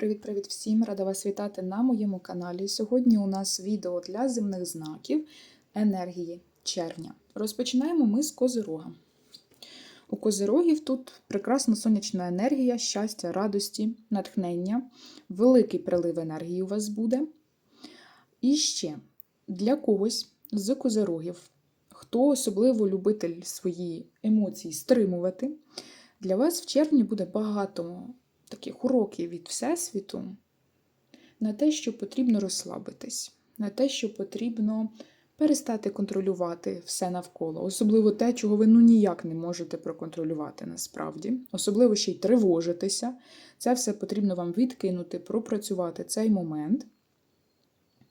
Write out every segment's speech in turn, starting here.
Привіт-привіт всім! Рада вас вітати на моєму каналі. Сьогодні у нас відео для земних знаків енергії червня. Розпочинаємо ми з козирога. У козирогів тут прекрасна сонячна енергія, щастя, радості, натхнення, великий прилив енергії у вас буде. І ще для когось з козирогів, хто особливо любитель свої емоції стримувати, для вас в червні буде багато таких уроків від Всесвіту на те, що потрібно розслабитись, на те, що потрібно перестати контролювати все навколо, особливо те, чого ви ну ніяк не можете проконтролювати насправді, особливо ще й тривожитися. Це все потрібно вам відкинути, пропрацювати цей момент.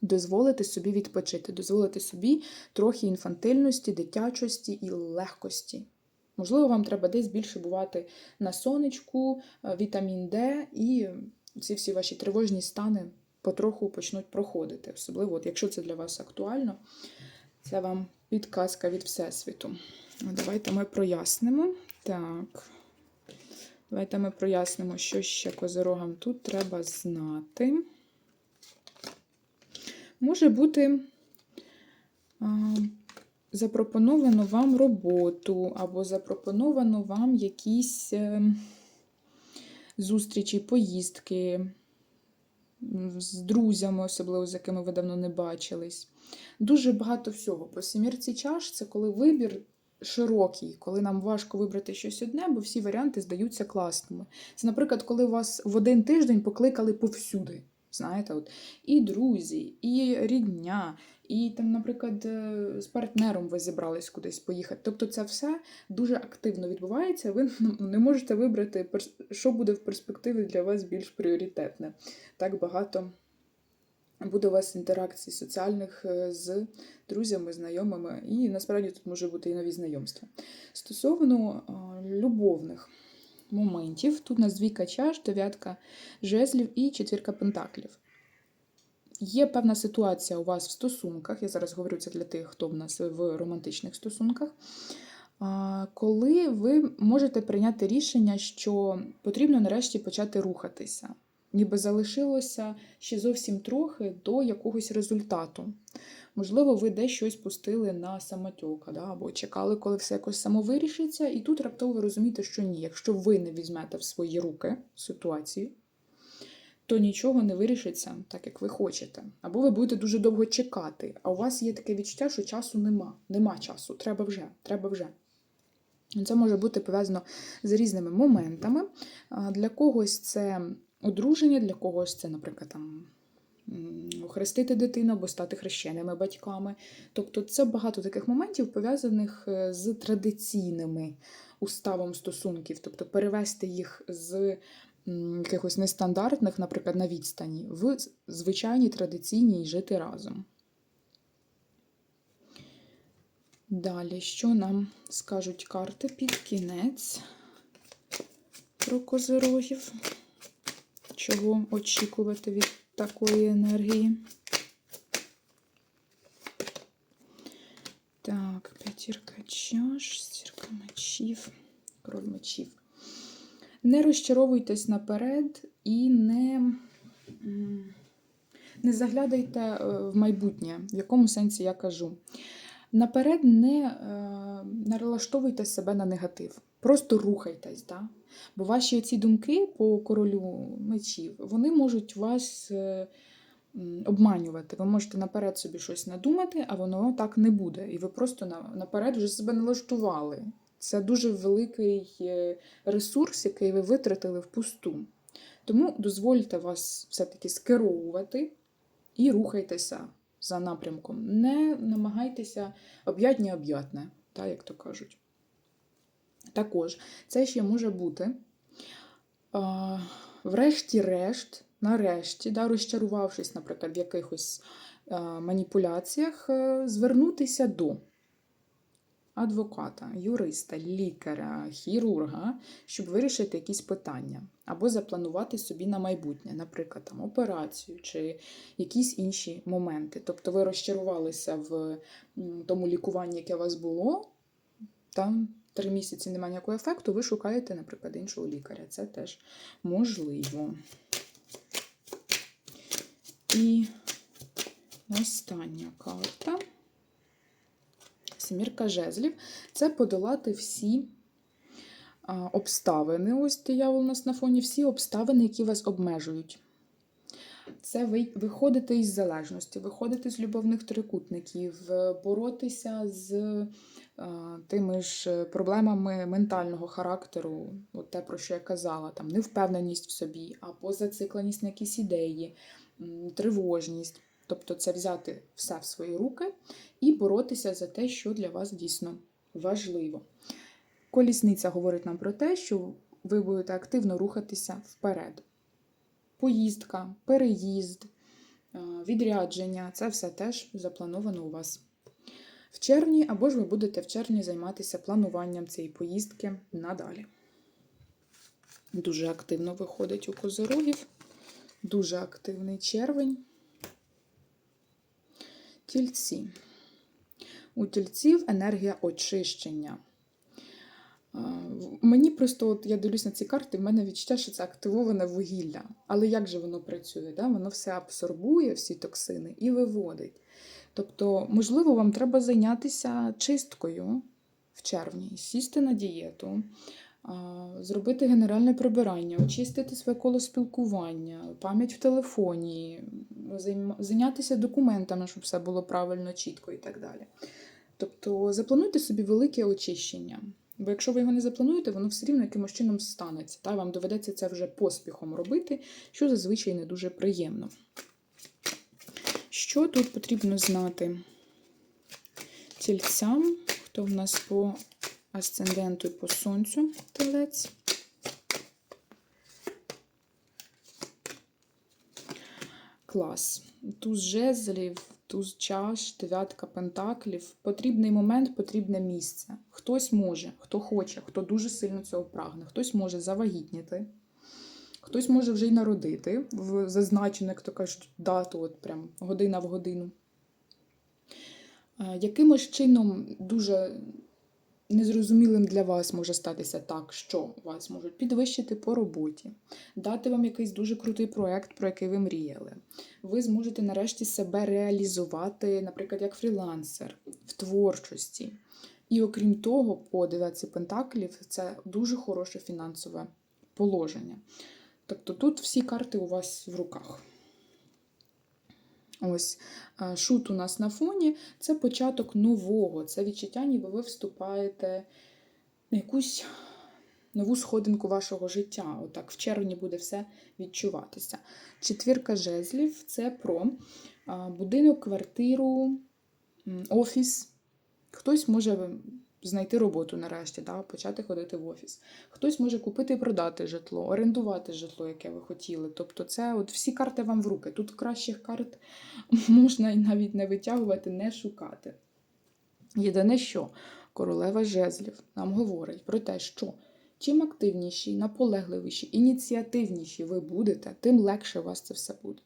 Дозволити собі відпочити, дозволити собі трохи інфантильності, дитячості і легкості. Можливо, вам треба десь більше бувати на сонечку, е, вітамін Д, і ці всі ваші тривожні стани потроху почнуть проходити. Особливо, от якщо це для вас актуально, це вам підказка від Всесвіту. Давайте ми прояснимо. Так. Давайте ми прояснимо, що ще козирогам тут треба знати. Може бути. Запропоновано вам роботу, або запропоновано вам якісь е, зустрічі, поїздки з друзями, особливо з якими ви давно не бачились. Дуже багато всього. По сімірці чаш це коли вибір. Широкий, коли нам важко вибрати щось одне, бо всі варіанти здаються класними. Це, наприклад, коли вас в один тиждень покликали повсюди. Знаєте, от і друзі, і рідня, і там, наприклад, е, з партнером ви зібрались кудись поїхати. Тобто, це все дуже активно відбувається. Ви не можете вибрати, що буде в перспективі для вас більш пріоритетне. Так багато буде у вас інтеракцій соціальних е, з друзями, знайомими, і насправді тут може бути і нові знайомства. Стосовно любовних. Моментів. Тут у нас двійка чаш, дев'ятка жезлів і четвірка пентаклів. Є певна ситуація у вас в стосунках, я зараз говорю це для тих, хто в нас в романтичних стосунках, коли ви можете прийняти рішення, що потрібно нарешті почати рухатися. Ніби залишилося ще зовсім трохи до якогось результату. Можливо, ви десь щось пустили на самотьока, да? або чекали, коли все якось само вирішиться, і тут раптово розумієте, що ні. Якщо ви не візьмете в свої руки ситуацію, то нічого не вирішиться так, як ви хочете. Або ви будете дуже довго чекати, а у вас є таке відчуття, що часу нема. Нема часу, треба вже, треба вже. Це може бути пов'язано з різними моментами. Для когось це одруження, для когось це, наприклад, там. Охрестити дитину або стати хрещеними батьками. Тобто це багато таких моментів пов'язаних е, з традиційними уставом стосунків, тобто перевести їх з якихось нестандартних, наприклад, на відстані, в звичайні традиційні і жити разом. Далі, що нам скажуть карти під кінець про козирогів? Чого очікувати від такої енергії? Так, п'ятірка чаш, стірка мечів, король мечів. Не розчаровуйтесь наперед і не не заглядайте е, в майбутнє, в якому сенсі я кажу. Наперед не е, налаштовуйте себе на негатив. Просто рухайтесь. Да? Бо ваші ці думки по королю мечів вони можуть вас е, обманювати. Ви можете наперед собі щось надумати, а воно так не буде. І ви просто наперед вже себе налаштували. Це дуже великий е, ресурс, який ви витратили впусту. Тому дозвольте вас все-таки скеровувати і рухайтеся за напрямком. Не намагайтеся об'ятне, так, як то кажуть. Також це ще може бути, врешті-решт, нарешті, да, розчарувавшись, наприклад, в якихось маніпуляціях, е, звернутися до адвоката, юриста, лікаря, хірурга, щоб вирішити якісь питання, або запланувати собі на майбутнє, наприклад, там, операцію чи якісь інші моменти. Тобто ви розчарувалися в тому лікуванні, яке у вас було, там три місяці немає ніякого ефекту, ви шукаєте, наприклад, іншого лікаря. Це теж можливо. І остання карта. Семірка жезлів. Це подолати всі обставини. Ось диявол у нас на фоні, всі обставини, які вас обмежують. Це ви виходити із залежності, виходити з любовних трикутників, е, боротися з е, тими ж проблемами ментального характеру, от те, про що я казала, там невпевненість в собі, або зацикленість на якісь ідеї, тривожність. Тобто це взяти все в свої руки і боротися за те, що для вас дійсно важливо. Колісниця говорить нам про те, що ви будете активно рухатися вперед. Поїздка, переїзд, е, відрядження це все теж заплановано у вас в червні, або ж ви будете в червні займатися плануванням цієї поїздки надалі. Дуже активно виходить у козорогів, дуже активний червень. Тільці. У тільців енергія очищення. Мені просто, от я дивлюсь на ці карти, в мене відчуття, що це активоване вугілля. Але як же воно працює? Да? Воно все абсорбує, всі токсини, і виводить. Тобто, можливо, вам треба зайнятися чисткою в червні, сісти на дієту, зробити генеральне прибирання, очистити своє коло спілкування, пам'ять в телефоні, зайнятися документами, щоб все було правильно, чітко і так далі. Тобто заплануйте собі велике очищення. Бо якщо ви його не заплануєте, воно все рівно якимось чином станеться. Та вам доведеться це вже поспіхом робити, що зазвичай не дуже приємно. Що тут потрібно знати тільцям? Хто в нас по асценденту і по сонцю телець? Клас. Туз жезлів, туз чаш, дев'ятка пентаклів. Потрібний момент, потрібне місце. Хтось може, хто хоче, хто дуже сильно цього прагне, хтось може завагітніти, хтось може вже й народити в зазначену, як то кажуть, дату, от прям година в годину. Е, Якимось чином дуже незрозумілим для вас може статися так, що вас можуть підвищити по роботі, дати вам якийсь дуже крутий проект, про який ви мріяли. Ви зможете нарешті себе реалізувати, наприклад, як фрілансер в творчості. І окрім того, по дев'ятці пентаклів це дуже хороше фінансове положення. Тобто тут всі карти у вас в руках. Ось е, шут у нас на фоні це початок нового, це відчуття, ніби ви вступаєте на якусь нову сходинку вашого життя. Отак в червні буде все відчуватися. Четвірка жезлів це про будинок, квартиру, офіс. Хтось може знайти роботу нарешті, да, почати ходити в офіс. Хтось може купити і продати житло, орендувати житло, яке ви хотіли. Тобто, це от всі карти вам в руки. Тут кращих карт можна і навіть не витягувати, не шукати. Єдине, що королева жезлів нам говорить про те, що чим активніші, наполегливіші, ініціативніші ви будете, тим легше у вас це все буде.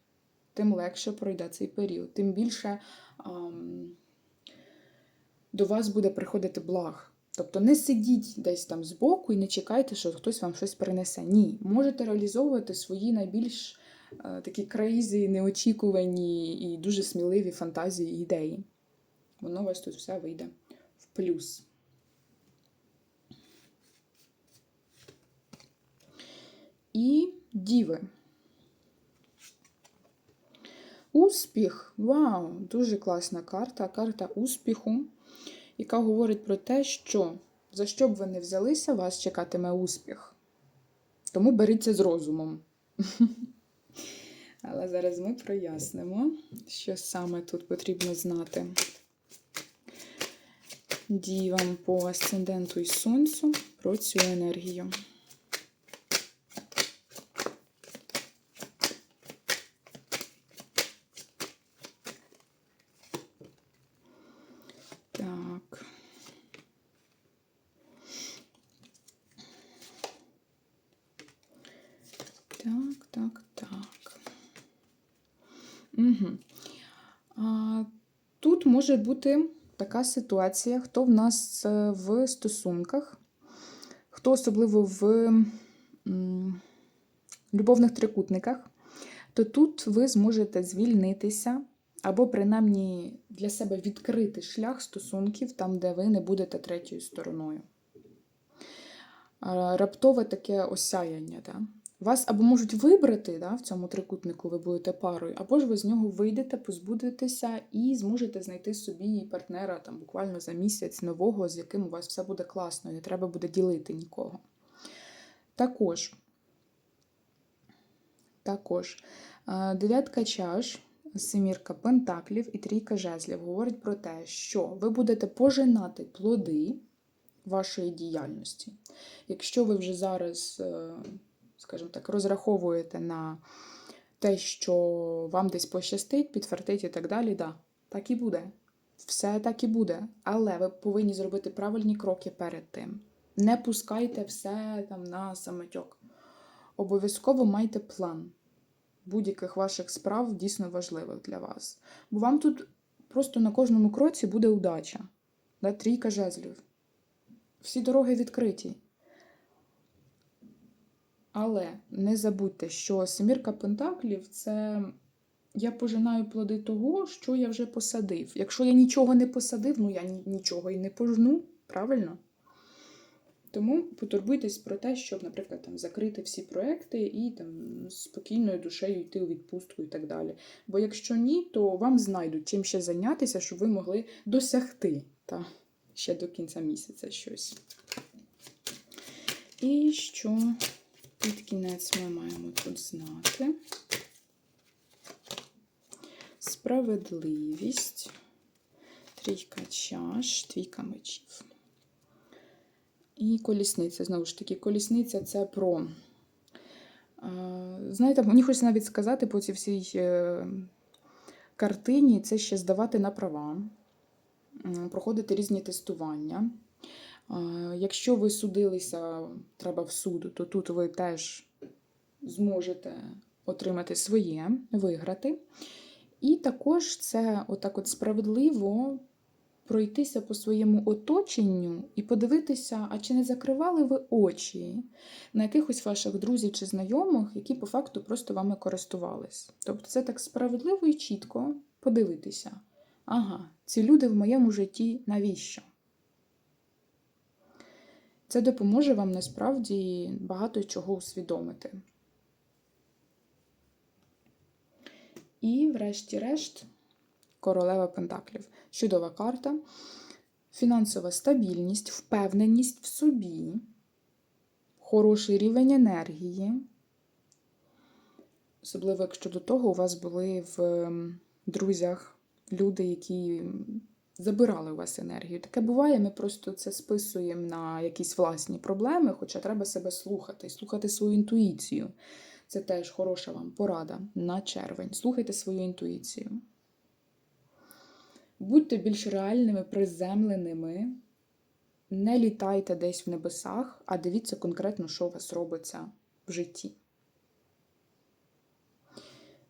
Тим легше пройде цей період, тим більше ам, до вас буде приходити благ. Тобто не сидіть десь там збоку і не чекайте, що хтось вам щось принесе. Ні, можете реалізовувати свої найбільш е, такі крейзі, неочікувані і дуже сміливі фантазії і ідеї. Воно у вас тут все вийде в плюс. І діви. Успіх. Вау! Дуже класна карта. Карта успіху, яка говорить про те, що за що б ви не взялися, вас чекатиме успіх. Тому беріться з розумом. Але зараз ми прояснимо, що саме тут потрібно знати. Дівам по асценденту і сонцю про цю енергію. Так. Так, так, так. Угу. А, тут може бути така ситуація, хто в нас е, в стосунках, хто особливо в любовних трикутниках. то тут ви зможете звільнитися або принаймні для себе відкрити шлях стосунків там, де ви не будете третьою стороною. Раптове таке осяяння. Да? Вас або можуть вибрати да, в цьому трикутнику, ви будете парою, або ж ви з нього вийдете, позбудетеся і зможете знайти собі партнера там, буквально за місяць нового, з яким у вас все буде класно, не треба буде ділити нікого. Також, також е, дев'ятка чаш, семірка пентаклів і трійка жезлів говорить про те, що ви будете пожинати плоди вашої діяльності. Якщо ви вже зараз, е, скажімо так, розраховуєте на те, що вам десь пощастить, підтвердить і так далі, да, так і буде. Все так і буде. Але ви повинні зробити правильні кроки перед тим. Не пускайте все там на самотьок. Обов'язково майте план будь-яких ваших справ дійсно важливих для вас. Бо вам тут просто на кожному кроці буде удача. Да? Трійка жезлів. Всі дороги відкриті. Але не забудьте, що семірка пентаклів це я пожинаю плоди того, що я вже посадив. Якщо я нічого не посадив, ну я нічого і не пожну, правильно? Тому потурбуйтесь про те, щоб, наприклад, там закрити всі проекти і там спокійною душею йти у відпустку і так далі. Бо якщо ні, то вам знайдуть чим ще зайнятися, щоб ви могли досягти та, ще до кінця місяця щось. І що під кінець ми маємо тут знати? Справедливість, трійка чаш, двійка мечів. І колісниця. Знову ж таки, колісниця це про. е, Знаєте, мені хочеться навіть сказати по цій всій е, картині це ще здавати на права, проходити різні тестування. Якщо ви судилися, треба в суд, то тут ви теж зможете отримати своє, виграти. І також це отак от справедливо пройтися по своєму оточенню і подивитися, а чи не закривали ви очі на якихось ваших друзів чи знайомих, які по факту просто вами користувались. Тобто це так справедливо і чітко подивитися. Ага, ці люди в моєму житті навіщо? Це допоможе вам насправді багато чого усвідомити. І, врешті-решт, королева Пентаклів. Чудова карта. Фінансова стабільність, впевненість в собі, хороший рівень енергії. Особливо, якщо до того у вас були в ем, друзях люди, які забирали у вас енергію. Таке буває, ми просто це списуємо на якісь власні проблеми, хоча треба себе слухати, слухати свою інтуїцію. Це теж хороша вам порада на червень. Слухайте свою інтуїцію. Будьте більш реальними, приземленими. Не літайте десь в небесах, а дивіться конкретно, що у вас робиться в житті.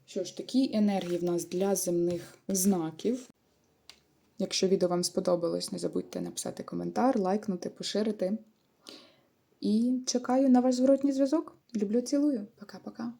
Що ж, такі енергії в нас для земних знаків. Якщо відео вам сподобалось, не забудьте написати коментар, лайкнути, поширити. І чекаю на ваш зворотній зв'язок. Люблю, цілую. Пока-пока.